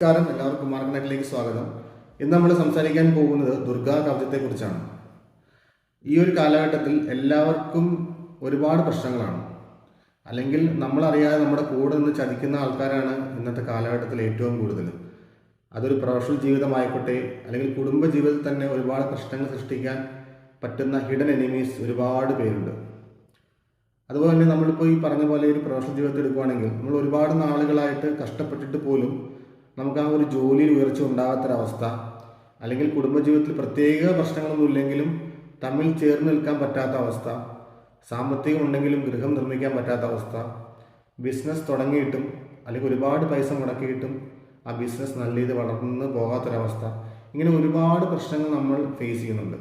നമസ്കാരം. എല്ലാവർക്കും മാർക്കറ്റിലേക്ക് സ്വാഗതം. ഇന്ന് നമ്മൾ സംസാരിക്കാൻ പോകുന്നത് ദുർഗാ കവചത്തെ കുറിച്ചാണ് ഈ ഒരു കാലഘട്ടത്തിൽ എല്ലാവർക്കും ഒരുപാട് പ്രശ്നങ്ങളാണ്. അല്ലെങ്കിൽ നമ്മളറിയാതെ നമ്മുടെ കൂടെ നിന്ന് ചതിക്കുന്ന ആൾക്കാരാണ് ഇന്നത്തെ കാലഘട്ടത്തിൽ ഏറ്റവും കൂടുതൽ. അതൊരു പ്രൊഫഷണൽ ജീവിതമായിക്കോട്ടെ അല്ലെങ്കിൽ കുടുംബ ജീവിതത്തിൽ തന്നെ ഒരുപാട് പ്രശ്നങ്ങൾ സൃഷ്ടിക്കാൻ പറ്റുന്ന ഹിഡൻ എനിമീസ് ഒരുപാട് പേരുണ്ട്. അതുപോലെ തന്നെ നമ്മളിപ്പോൾ ഈ പറഞ്ഞ പോലെ ഒരു പ്രൊഫഷണൽ ജീവിതത്തിൽ എടുക്കുകയാണെങ്കിൽ നമ്മൾ ഒരുപാട് നാളുകളായിട്ട് കഷ്ടപ്പെട്ടിട്ട് പോലും നമുക്ക് ആ ഒരു ജോലിയിൽ ഉയർച്ച ഉണ്ടാകാത്തൊരവസ്ഥ അല്ലെങ്കിൽ കുടുംബജീവിതത്തിൽ പ്രത്യേക പ്രശ്നങ്ങളൊന്നും ഇല്ലെങ്കിലും തമ്മിൽ ചേർന്ന് നിൽക്കാൻ പറ്റാത്ത അവസ്ഥ സാമ്പത്തികം ഉണ്ടെങ്കിലും ഗൃഹം നിർമ്മിക്കാൻ പറ്റാത്ത അവസ്ഥ ബിസിനസ് തുടങ്ങിയിട്ടും അല്ലെങ്കിൽ ഒരുപാട് പൈസ മുടക്കിയിട്ടും ആ ബിസിനസ് നല്ല രീതിയിൽ വളർന്ന് പോകാത്തൊരവസ്ഥ. ഇങ്ങനെ ഒരുപാട് പ്രശ്നങ്ങൾ നമ്മൾ ഫേസ് ചെയ്യുന്നുണ്ട്.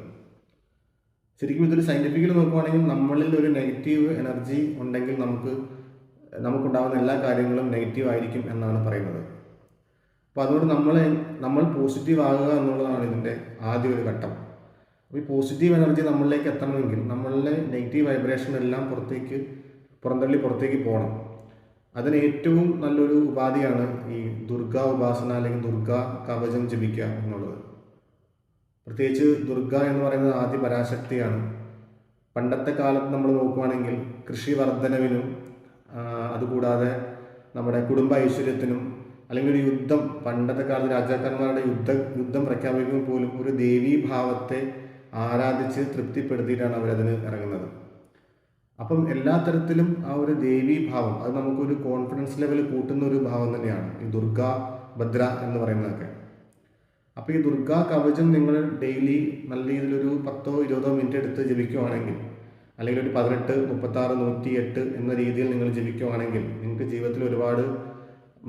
ശരിക്കും ഇതൊരു സയന്റിഫിക്കലി നോക്കുവാണെങ്കിൽ നമ്മളിൽ ഒരു നെഗറ്റീവ് എനർജി ഉണ്ടെങ്കിൽ നമുക്ക് നമുക്കുണ്ടാകുന്ന എല്ലാ കാര്യങ്ങളും നെഗറ്റീവ് ആയിരിക്കും എന്നാണ് പറയുന്നത്. അപ്പോൾ അതുകൊണ്ട് നമ്മൾ നമ്മൾ പോസിറ്റീവ് ആകുക എന്നുള്ളതാണ് ഇതിന്റെ ആദ്യ ഒരു ഘട്ടം. അപ്പോൾ ഈ പോസിറ്റീവ് എനർജി നമ്മളിലേക്ക് എത്തണമെങ്കിൽ നമ്മളിലെ നെഗറ്റീവ് വൈബ്രേഷൻ എല്ലാം പുറത്തേക്ക് പുറന്തള്ളി പുറത്തേക്ക് പോകണം. അതിന് ഏറ്റവും നല്ലൊരു ഉപാധിയാണ് ഈ ദുർഗാ ഉപാസന അല്ലെങ്കിൽ ദുർഗാ കവചം ജപിക്കുക എന്നുള്ളത്. പ്രത്യേകിച്ച് ദുർഗ എന്ന് പറയുന്നത് ആദ്യ പരാശക്തിയാണ്. പണ്ടത്തെ കാലത്ത് നമ്മൾ നോക്കുകയാണെങ്കിൽ കൃഷി വർധനവിനും അതുകൂടാതെ നമ്മുടെ കുടുംബ ഐശ്വര്യത്തിനും അല്ലെങ്കിൽ ഒരു യുദ്ധം. പണ്ടത്തെ കാലത്ത് രാജാക്കന്മാരുടെ യുദ്ധ യുദ്ധം പ്രഖ്യാപിക്കുമ്പോൾ പോലും ഒരു ദേവീഭാവത്തെ ആരാധിച്ച് തൃപ്തിപ്പെടുത്തിയിട്ടാണ് അവരതിന് ഇറങ്ങുന്നത്. അപ്പം എല്ലാ തരത്തിലും ആ ഒരു ദേവീഭാവം അത് നമുക്കൊരു കോൺഫിഡൻസ് ലെവൽ കൂട്ടുന്ന ഒരു ഭാവം തന്നെയാണ്. ഈ ദുർഗ ഭദ്ര എന്ന് പറയുന്നതൊക്കെ. അപ്പോൾ ഈ ദുർഗാ കവചം നിങ്ങൾ ഡെയിലി നല്ല രീതിയിലൊരു പത്തോ ഇരുപതോ മിനിറ്റ് എടുത്ത് ജപിക്കുവാണെങ്കിൽ അല്ലെങ്കിൽ ഒരു പതിനെട്ട് മുപ്പത്താറ് നൂറ്റി എട്ട് എന്ന രീതിയിൽ നിങ്ങൾ ജപിക്കുവാണെങ്കിൽ നിങ്ങൾക്ക് ജീവിതത്തിൽ ഒരുപാട്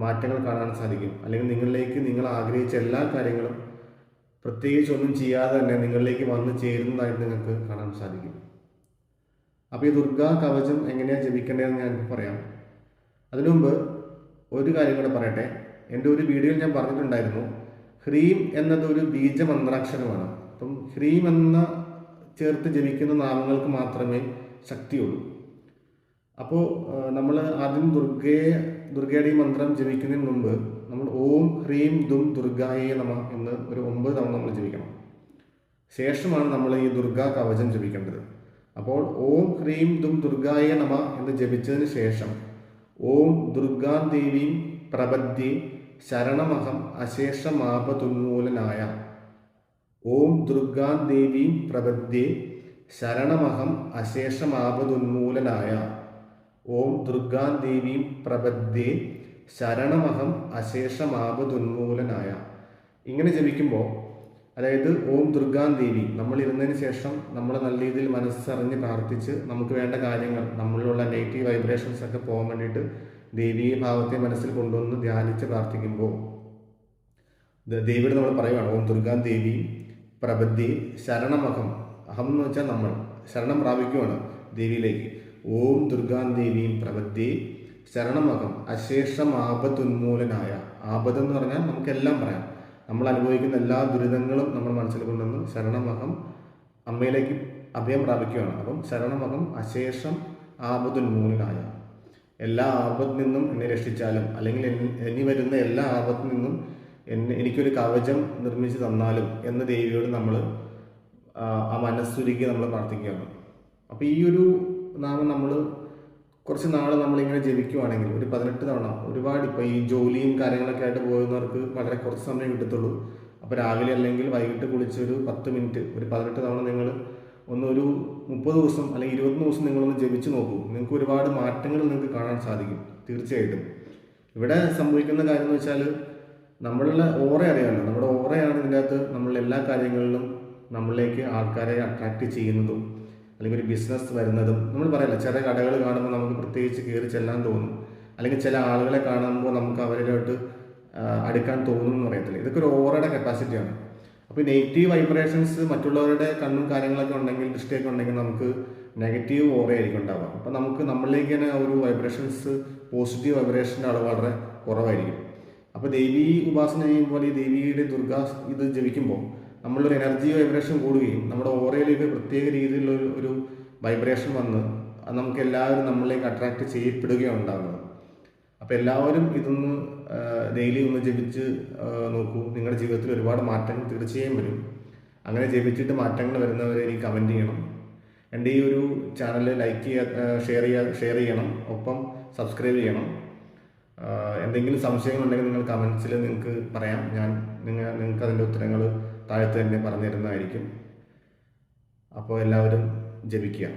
മാറ്റങ്ങൾ കാണാൻ സാധിക്കും. അല്ലെങ്കിൽ നിങ്ങളിലേക്ക് നിങ്ങൾ ആഗ്രഹിച്ച എല്ലാ കാര്യങ്ങളും പ്രത്യേകിച്ച് ഒന്നും ചെയ്യാതെ തന്നെ നിങ്ങളിലേക്ക് വന്ന് ചേരുന്നതായിട്ട് നിങ്ങൾക്ക് കാണാൻ സാധിക്കും. അപ്പോൾ ഈ ദുർഗാ കവചം എങ്ങനെയാണ് ജപിക്കേണ്ടതെന്ന് ഞാൻ പറയാം. അതിനുമുമ്പ് ഒരു കാര്യം കൂടെ പറയട്ടെ. എന്റെ ഒരു വീഡിയോയിൽ ഞാൻ പറഞ്ഞിട്ടുണ്ടായിരുന്നു ഹ്രീം എന്നത് ഒരു ബീജമന്ത്രാക്ഷരമാണ്. അപ്പം ഹ്രീം എന്ന ചേർത്ത് ജപിക്കുന്ന നാമങ്ങൾക്ക് മാത്രമേ ശക്തിയുള്ളൂ. അപ്പോൾ നമ്മൾ ആദ്യം ദുർഗയെ ദുർഗയുടെ ഈ മന്ത്രം ജപിക്കുന്നതിന് മുമ്പ് നമ്മൾ ഓം ഹ്രീം ദും ദുർഗായേ നമ എന്ന് ഒരു ഒമ്പത് തവണ നമ്മൾ ജപിക്കണം. ശേഷമാണ് നമ്മൾ ഈ ദുർഗാ കവചം ജപിക്കേണ്ടത്. അപ്പോൾ ഓം ഹ്രീം ദും ദുർഗായ നമ എന്ന് ജപിച്ചതിന് ശേഷം ഓം ദുർഗാ ദേവീം പ്രപദ്ധ്യേ ശരണമഹം അശേഷമാപതുന്മൂലനായ ഓം ദുർഗാ ദേവീം പ്രപദ്ധ്യേ ശരണമഹം അശേഷമാപതുന്മൂലനായ ഓം ദുർഗാ ദേവീം പ്രപദ്യേ ശരണമഹം അശേഷമാപതുന്മൂലനായ ഇങ്ങനെ ജപിക്കുമ്പോൾ അതായത് ഓം ദുർഗാ ദേവി നമ്മൾ ഇരുന്നതിന് ശേഷം നമ്മൾ നല്ല രീതിയിൽ മനസ്സറിഞ്ഞ് പ്രാർത്ഥിച്ച് നമുക്ക് വേണ്ട കാര്യങ്ങൾ നമ്മളിലുള്ള നെഗറ്റീവ് വൈബ്രേഷൻസ് ഒക്കെ പോകാൻ വേണ്ടിയിട്ട് ദേവീ ഭാവത്തെ മനസ്സിൽ കൊണ്ടുവന്ന് ധ്യാനിച്ച് പ്രാർത്ഥിക്കുമ്പോൾ ദേവിയുടെ നമ്മൾ പറയുകയാണ് ഓം ദുർഗാ ദേവി പ്രബദ്ധി ശരണമഹം. അഹം എന്ന് വെച്ചാൽ നമ്മൾ ശരണം പ്രാപിക്കുവാണ്. ദേവിയിലേക്ക്. ഓം ദുർഗാ ദേവിയും പ്രവൃത്തി. ശരണമകം അശേഷം ആപത്തുന്മൂലനായ ആപത്ത് എന്ന് പറഞ്ഞാൽ നമുക്കെല്ലാം പറയാം. നമ്മൾ അനുഭവിക്കുന്ന എല്ലാ ദുരിതങ്ങളും നമ്മൾ മനസ്സിൽ കൊണ്ടുവന്ന് ശരണമകം അമ്മയിലേക്ക് അഭയം പ്രാപിക്കുകയാണ്. അപ്പം ശരണമകം അശേഷം ആപത്തുന്മൂലനായ എല്ലാ ആപത്തിൽ നിന്നും എന്നെ രക്ഷിച്ചാലും അല്ലെങ്കിൽ ഇനി വരുന്ന എല്ലാ ആപത്തിൽ നിന്നും എന്നെ എനിക്കൊരു കവചം നിർമ്മിച്ച് തന്നാലും എന്ന ദേവിയോട് നമ്മൾ ആ മനസ്സുരുക്കി നമ്മൾ പ്രാർത്ഥിക്കുകയാണ്. അപ്പോൾ ഈ ഒരു നാമം നമ്മൾ കുറച്ച് നാൾ നമ്മളിങ്ങനെ ജപിക്കുവാണെങ്കിൽ ഒരു പതിനെട്ട് തവണ ഒരുപാട് ഇപ്പോൾ ഈ ജോലിയും കാര്യങ്ങളൊക്കെ ആയിട്ട് പോകുന്നവർക്ക് വളരെ കുറച്ച് സമയം കിട്ടത്തുള്ളൂ. അപ്പോൾ രാവിലെ അല്ലെങ്കിൽ വൈകിട്ട് കുളിച്ച് ഒരു പത്ത് മിനിറ്റ് ഒരു പതിനെട്ട് തവണ നിങ്ങൾ ഒന്ന് ഒരു മുപ്പത് ദിവസം അല്ലെങ്കിൽ ഇരുപത്തൊന്ന് ദിവസം നിങ്ങളൊന്ന് ജപിച്ച് നോക്കൂ. നിങ്ങൾക്ക് ഒരുപാട് മാറ്റങ്ങൾ നിങ്ങൾക്ക് കാണാൻ സാധിക്കും തീർച്ചയായിട്ടും. ഇവിടെ സംഭവിക്കുന്ന കാര്യം എന്ന് വെച്ചാൽ നമ്മളുടെ ഓറ അറിയാമല്ലോ. നമ്മുടെ ഓറയാണ് ഇതിന്റെ അകത്ത് നമ്മളെല്ലാ കാര്യങ്ങളിലും നമ്മളിലേക്ക് ആൾക്കാരെ അട്രാക്റ്റ് ചെയ്യുന്നതും അല്ലെങ്കിൽ ഒരു ബിസിനസ് വരുന്നതും നമ്മൾ പറയില്ല. ചില കടകൾ കാണുമ്പോൾ നമുക്ക് പ്രത്യേകിച്ച് കയറി ചെല്ലാൻ തോന്നും. അല്ലെങ്കിൽ ചില ആളുകളെ കാണുമ്പോൾ നമുക്ക് അവരിലോട്ട് അടുക്കാൻ തോന്നും എന്ന് പറയത്തില്ല. ഇതൊക്കെ ഒരു ഓറയുടെ കപ്പാസിറ്റിയാണ് അപ്പോൾ നെഗറ്റീവ് വൈബ്രേഷൻസ് മറ്റുള്ളവരുടെ കണ്ണും കാര്യങ്ങളൊക്കെ ഉണ്ടെങ്കിൽ ദൃഷ്ടിയൊക്കെ ഉണ്ടെങ്കിൽ നമുക്ക് നെഗറ്റീവ് ഓറയായിരിക്കും ഉണ്ടാവുക. അപ്പോൾ നമുക്ക് നമ്മളിലേക്ക് തന്നെ ഒരു വൈബ്രേഷൻസ് പോസിറ്റീവ് വൈബ്രേഷന്റെ അളവ് വളരെ കുറവായിരിക്കും. അപ്പോൾ ദേവി ഉപാസന ചെയ്യുമ്പോൾ ഈ ദേവിയുടെ ദുർഗ ഇത് ജപിക്കുമ്പോൾ നമ്മളൊരു എനർജി വൈബ്രേഷൻ കൂടുകയും നമ്മുടെ ഓറയിലേക്ക് പ്രത്യേക രീതിയിലുള്ള ഒരു വൈബ്രേഷൻ വന്ന് അത് നമുക്ക് എല്ലാവരും നമ്മളിലേക്ക് അട്രാക്റ്റ് ചെയ്യപ്പെടുകയാണ് ഉണ്ടാകുന്നത് അപ്പോൾ എല്ലാവരും ഇതൊന്ന് ഡെയിലി ഒന്ന് ജപിച്ച് നോക്കൂ. നിങ്ങളുടെ ജീവിതത്തിൽ ഒരുപാട് മാറ്റങ്ങൾ തീർച്ചയായും വരും. അങ്ങനെ ജപിച്ചിട്ട് മാറ്റങ്ങൾ വരുന്നവരെ എനിക്ക് കമന്റ് ചെയ്യണം. എന്റെ ഈ ഒരു ചാനൽ ലൈക്ക് ചെയ്യുക ഷെയർ ചെയ്യുക ഷെയർ ചെയ്യണം. ഒപ്പം സബ്സ്ക്രൈബ് ചെയ്യണം. എന്തെങ്കിലും സംശയങ്ങളുണ്ടെങ്കിൽ നിങ്ങൾ കമൻസിൽ നിങ്ങൾക്ക് പറയാം. ഞാൻ നിങ്ങൾ നിങ്ങൾക്ക് അതിന്റെ ഉത്തരങ്ങൾ താഴത്ത് തന്നെ പറഞ്ഞു തരുന്നതായിരിക്കും അപ്പോൾ എല്ലാവരും ജപിക്കുക.